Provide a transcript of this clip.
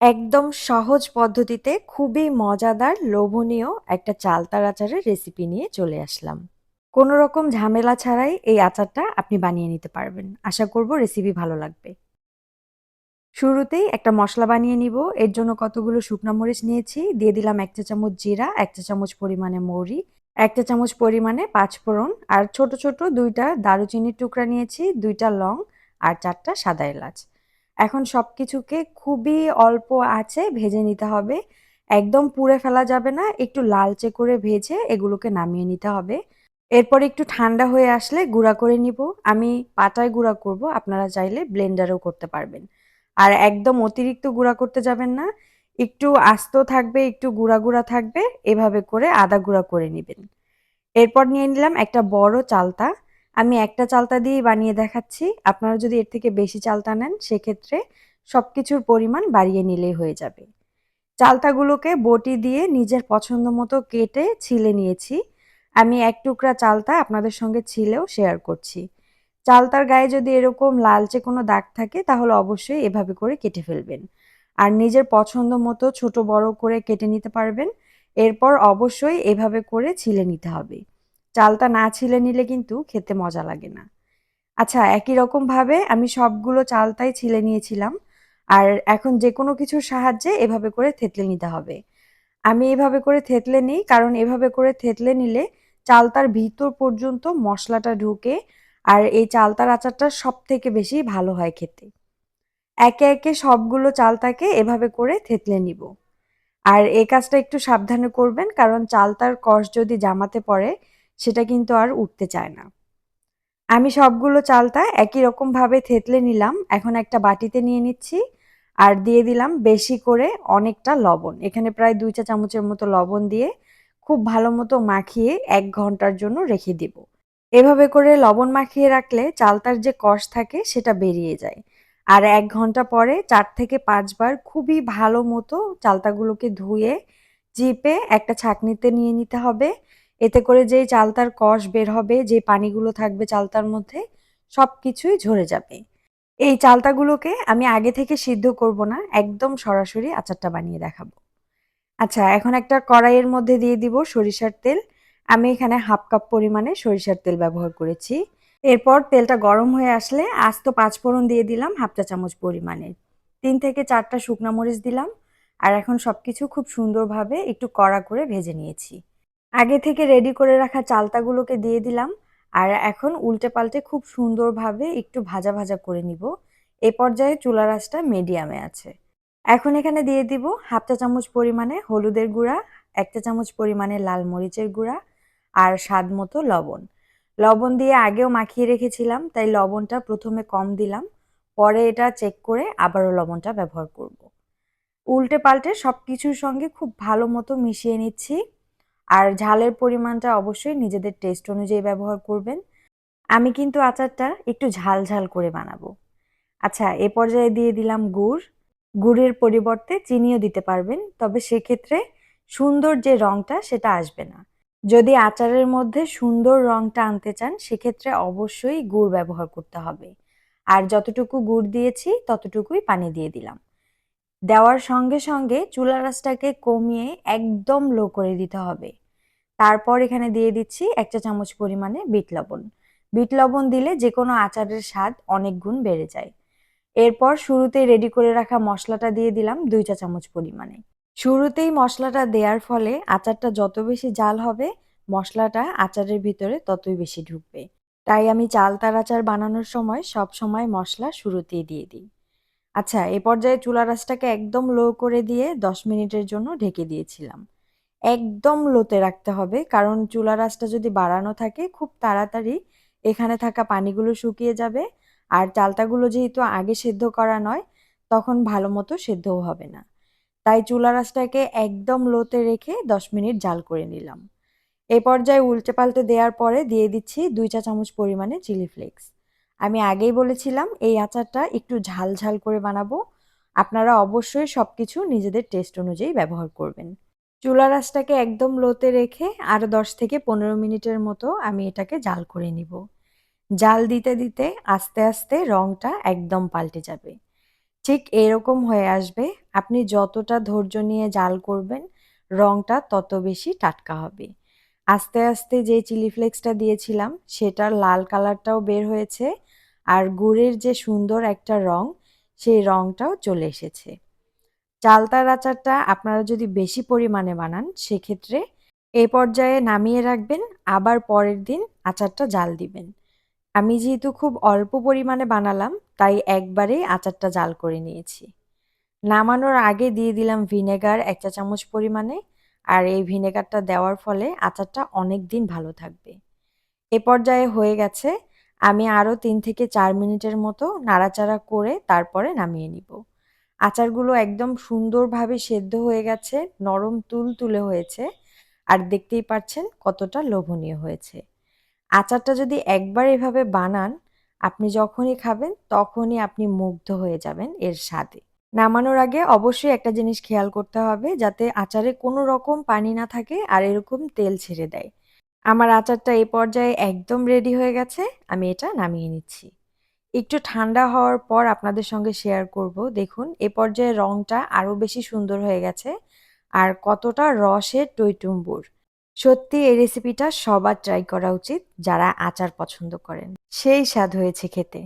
একদম সহজ পদ্ধতিতে খুবই মজাদার, লোভনীয় একটা চালতার আচারের রেসিপি নিয়ে চলে আসলাম। কোনো রকম ঝামেলা ছাড়াই এই আচারটা আপনি বানিয়ে নিতে পারবেন। আশা করব রেসিপি ভালো লাগবে। শুরুতেই একটা মশলা বানিয়ে নিব। এর জন্য কতগুলো শুকনো মরিচ নিয়েছি। দিয়ে দিলাম ১ চা চামচ জিরা, ১ চা চামচ পরিমাণে মৌরি, ১ চা চামচ পরিমাণে পাঁচফোড়ন আর ছোট, ছোট দুইটা দারুচিনির টুকরা নিয়েছি, দুইটা লং আর চারটা সাদা এলাচ। এখন সব কিছুকে খুবই অল্প আঁচে ভেজে নিতে হবে। একদম পুড়ে ফেলা যাবে না, একটু লালচে করে ভেজে এগুলোকে নামিয়ে নিতে হবে। এরপর একটু ঠান্ডা হয়ে আসলে গুঁড়া করে নিব। আমি পাটায় গুঁড়া করব, আপনারা চাইলে ব্লেন্ডারেও করতে পারবেন। আর একদম অতিরিক্ত গুঁড়া করতে যাবেন না। একটু আস্ত থাকবে, একটু গুঁড়া, গুঁড়া থাকবে, এভাবে করে আদা গুঁড়া করে নিবেন। এরপর নিয়ে নিলাম একটা বড় চালতা। আমি একটা চালতা দিয়েই বানিয়ে দেখাচ্ছি। আপনারা যদি এর থেকে বেশি চালতা নেন, সেক্ষেত্রে সব কিছুর পরিমাণ বাড়িয়ে নিলেই হয়ে যাবে। চালতাগুলোকে বটি দিয়ে নিজের পছন্দ মতো কেটে ছিলে নিয়েছি। আমি এক টুকরা চালতা আপনাদের সঙ্গে ছিলেও শেয়ার করছি। চালতার গায়ে যদি এরকম লালচে কোনো দাগ থাকে, তাহলে অবশ্যই এভাবে করে কেটে ফেলবেন। আর নিজের পছন্দ মতো ছোট বড় করে কেটে নিতে পারবেন। এরপর অবশ্যই এভাবে করে ছিলে নিতে হবে। চালটা না ছিলে নিলে কিন্তু খেতে মজা লাগে না। আচ্ছা একই রকমভাবে আমি সবগুলো চালতাই ছিলে নিয়েছিলাম। আর এখন যেকোনো কিছুর সাহায্যে এভাবে করে থেতলে নিতে হবে। আমি এভাবে করে থেতলে নিই কারণ এভাবে করে থেতলে নিলে চালতার ভিতর পর্যন্ত মশলাটা ঢুকে আর এই চালতার আচারটা সব থেকে বেশি ভালো হয় খেতে। একে, একে সবগুলো চালতাকে এভাবে করে থেতলে নিব। আর এই কাজটা একটু সাবধানে করবেন কারণ চালতার কষ যদি জামাতে পড়ে সেটা কিন্তু আর উঠতে চায় না। আমি সবগুলো চালতা একই রকমভাবে থেতলে নিলাম। এখন একটা বাটিতে নিয়ে নিচ্ছি আর দিয়ে দিলাম বেশি করে অনেকটা লবণ। এখানে প্রায় ২ চা চামচের মতো লবণ দিয়ে খুব ভালো মতো মাখিয়ে এক ঘণ্টার জন্য রেখে দিব। এভাবে করে লবণ মাখিয়ে রাখলে চালতার যে কষ থাকে সেটা বেরিয়ে যায়। আর এক ঘণ্টা পরে চার থেকে পাঁচবার খুবই ভালো মতো চালতাগুলোকে ধুয়ে, চিপে একটা ছাঁকনিতে নিয়ে নিতে হবে। এতে করে যেই চালতার কষ বের হবে, যে পানিগুলো থাকবে চালতার মধ্যে সব কিছুই ঝরে যাবে। এই চালতাগুলোকে আমি আগে থেকে সিদ্ধ করব না, একদম সরাসরি আচারটা বানিয়ে দেখাবো। আচ্ছা এখন একটা কড়াইয়ের মধ্যে দিয়ে দিব সরিষার তেল। আমি এখানে হাফ কাপ পরিমাণে সরিষার তেল ব্যবহার করেছি। এরপর তেলটা গরম হয়ে আসলে আস্ত পাঁচফোড়ন দিয়ে দিলাম হাফ চা চামচ পরিমাণে। তিন থেকে ৪ টা শুকনা মরিচ দিলাম। আর এখন সব কিছু খুব সুন্দরভাবে একটু কড়া করে ভেজে নিয়েছি। আগে থেকে রেডি করে রাখা চালতাগুলোকে দিয়ে দিলাম। আর এখন উল্টে পাল্টে খুব সুন্দরভাবে একটু ভাজা, ভাজা করে নিব। এ পর্যায়ে চুলার আঁচটা মিডিয়ামে আছে। এখন এখানে দিয়ে দিব হাফ চা চামচ পরিমাণে হলুদের গুঁড়া, ১ চা চামচ পরিমাণে লাল মরিচের গুঁড়া আর স্বাদ মতো লবণ। লবণ দিয়ে আগেও মাখিয়ে রেখেছিলাম তাই লবণটা প্রথমে কম দিলাম। পরে এটা চেক করে আবারও লবণটা ব্যবহার করব। উল্টে পাল্টে সব কিছুর সঙ্গে খুব ভালো মতো মিশিয়ে নিচ্ছি। আর ঝালের পরিমাণটা অবশ্যই নিজেদের টেস্ট অনুযায়ী ব্যবহার করবেন। আমি কিন্তু আচারটা একটু ঝাল, ঝাল করে বানাবো। আচ্ছা এ পর্যায়ে দিয়ে দিলাম গুড়। গুড়ের পরিবর্তে চিনিও দিতে পারবেন। তবে সেক্ষেত্রে সুন্দর যে রংটা সেটা আসবে না। যদি আচারের মধ্যে সুন্দর রংটা আনতে চান সেক্ষেত্রে অবশ্যই গুড় ব্যবহার করতে হবে। আর যতটুকু গুড় দিয়েছি ততটুকুই পানি দিয়ে দিলাম। দেওয়ার সঙ্গে, সঙ্গে চুলার আঁচটাকে কমিয়ে একদম লো করে দিতে হবে। তারপর এখানে দিয়ে দিচ্ছি ১ চা চামচ পরিমাণে বিট লবণ। বিট লবণ দিলে যে কোনো আচারের স্বাদ অনেক গুণ বেড়ে যায়। এরপর শুরুতেই রেডি করে রাখা মশলাটা দিয়ে দিলাম ২ চা চামচ পরিমাণে। শুরুতেই মশলাটা দেওয়ার ফলে আচারটা যত বেশি জাল হবে মশলাটা আচারের ভিতরে ততই বেশি ঢুকবে। তাই আমি চালতার আচার বানানোর সময় সবসময় মশলা শুরুতেই দিয়ে দিই। আচ্ছা এ পর্যায়ে চুলার আঁচটাকে একদম লো করে দিয়ে ১০ মিনিটের জন্য ঢেকে দিয়েছিলাম। একদম লোতে রাখতে হবে, কারণ চুলার আঁচটা যদি বাড়ানো থাকে, খুব তাড়াতাড়ি এখানে থাকা পানিগুলো শুকিয়ে যাবে আর চালতাগুলো যেহেতু আগে সেদ্ধ করা নয়, তখন ভালো মতো সেদ্ধও হবে না। তাই চুলার আঁচটাকে একদম লোতে রেখে ১০ মিনিট জাল করে নিলাম। এ পর্যায়ে উল্টে পাল্টে দেওয়ার পরে দিয়ে দিচ্ছি দুই চা চামচ পরিমাণে চিলি ফ্লেক্স। আমি আগেই বলেছিলাম এই আচারটা একটু ঝাল, ঝাল করে বানাবো। আপনারা অবশ্যই সব কিছু নিজেদের টেস্ট অনুযায়ী ব্যবহার করবেন। চুলার আঁচটাকে একদম লোতে রেখে আরও ১০ থেকে ১৫ মিনিটের মতো আমি এটাকে জাল করে নিব। জাল দিতে, দিতে আস্তে, আস্তে রংটা একদম পাল্টে যাবে। ঠিক এরকম হয়ে আসবে আপনি যতটা ধৈর্য নিয়ে জাল করবেন রংটা তত বেশি টাটকা হবে আস্তে আস্তে যে চিলি ফ্লেক্সটা দিয়েছিলাম সেটার লাল কালারটাও বের হয়েছে আর গুড়ের যে সুন্দর একটা রং, সেই রংটাও চলে এসেছে। চালতার আচারটা আপনারা যদি বেশি পরিমাণে বানান, সেক্ষেত্রে এই পর্যায়ে নামিয়ে রাখবেন, আবার পরের দিন আচারটা জাল দিবেন। আমি যেহেতু খুব অল্প পরিমাণে বানালাম, তাই একবারেই আচারটা জাল করে নিয়েছি। নামানোর আগে দিয়ে দিলাম ভিনেগার এক চা চামচ পরিমাণে, আর এই ভিনেগারটা দেওয়ার ফলে আচারটা অনেক দিন ভালো থাকবে। এ পর্যায়ে হয়ে গেছে আমি আরও তিন থেকে চার মিনিটের মতো নাড়াচাড়া করে তারপরে নামিয়ে নিব। আচারগুলো একদম সুন্দরভাবে সেদ্ধ হয়ে গেছে, নরম তুল তুলে হয়েছে আর দেখতেই পাচ্ছেন কতটা লোভনীয় হয়েছে। আচারটা যদি একবার এভাবে বানান, আপনি যখনই খাবেন তখনই আপনি মুগ্ধ হয়ে যাবেন এর স্বাদে। নামানোর আগে অবশ্যই একটা জিনিস খেয়াল করতে হবে যাতে আচারে কোনো রকম পানি না থাকে আর এরকম তেল ছেড়ে দেয়। আমার আচারটা এই পর্যায়ে একদম রেডি হয়ে গেছে, আমি এটা নামিয়ে নিচ্ছি। একটু ঠান্ডা হওয়ার পর আপনাদের সঙ্গে শেয়ার করব। দেখুন, এ পর্যায়ে রঙটা আরও বেশি সুন্দর হয়ে গেছে আর কতটা রসের টইটুম্বুর। সত্যি, এই রেসিপিটা সবার ট্রাই করা উচিত যারা আচার পছন্দ করেন। সেই স্বাদ হয়েছে খেতে।